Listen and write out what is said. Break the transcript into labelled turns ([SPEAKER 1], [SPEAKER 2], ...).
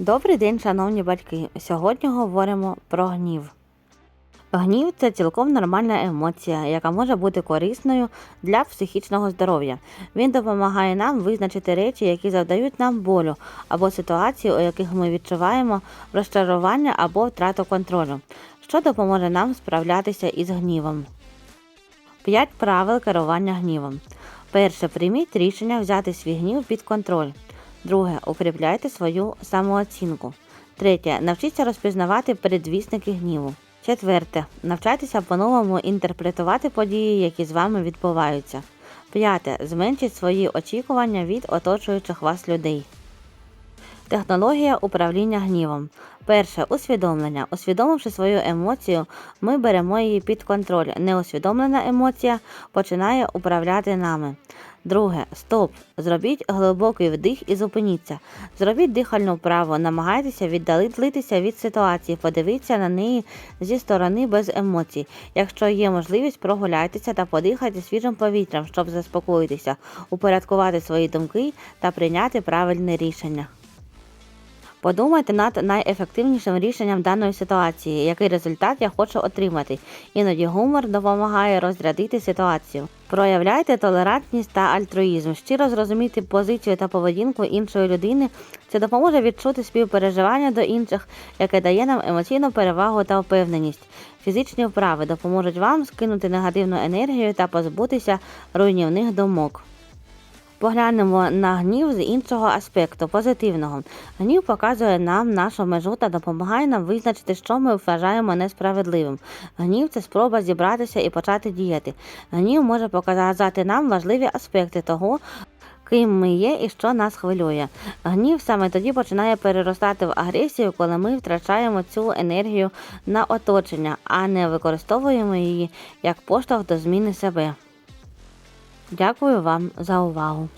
[SPEAKER 1] Добрий день, шановні батьки. Сьогодні говоримо про гнів. Гнів це цілком нормальна емоція, яка може бути корисною для психічного здоров'я. Він допомагає нам визначити речі, які завдають нам болю, або ситуації, у яких ми відчуваємо розчарування або втрату контролю, що допоможе нам справлятися із гнівом. 5 правил керування гнівом. Перше. Прийміть рішення взяти свій гнів під контроль. Друге. Укріпляйте свою самооцінку. Третє. Навчіться розпізнавати передвісники гніву. Четверте. Навчайтеся по-новому інтерпретувати події, які з вами відбуваються. П'яте. Зменшіть свої очікування від оточуючих вас людей. Технологія управління гнівом. Перше усвідомлення. Усвідомивши свою емоцію, ми беремо її під контроль. Неусвідомлена емоція починає управляти нами. Друге стоп. Зробіть глибокий вдих і зупиніться. Зробіть дихальну вправу, намагайтеся віддалитися від ситуації, подивіться на неї зі сторони без емоцій. Якщо є можливість, прогуляйтеся та подихайте свіжим повітрям, щоб заспокоїтися, упорядкувати свої думки та прийняти правильне рішення. Подумайте над найефективнішим рішенням даної ситуації, який результат я хочу отримати. Іноді гумор допомагає розрядити ситуацію. Проявляйте толерантність та альтруїзм. Щиро зрозуміти позицію та поведінку іншої людини. Це допоможе відчути співпереживання до інших, яке дає нам емоційну перевагу та впевненість. Фізичні вправи допоможуть вам скинути негативну енергію та позбутися руйнівних думок. Поглянемо на гнів з іншого аспекту, позитивного. Гнів показує нам нашу межу та допомагає нам визначити, що ми вважаємо несправедливим. Гнів це спроба зібратися і почати діяти. Гнів може показати нам важливі аспекти того, ким ми є і що нас хвилює. Гнів саме тоді починає переростати в агресію, коли ми втрачаємо цю енергію на оточення, а не використовуємо її як поштовх до зміни себе. Дякую вам за увагу.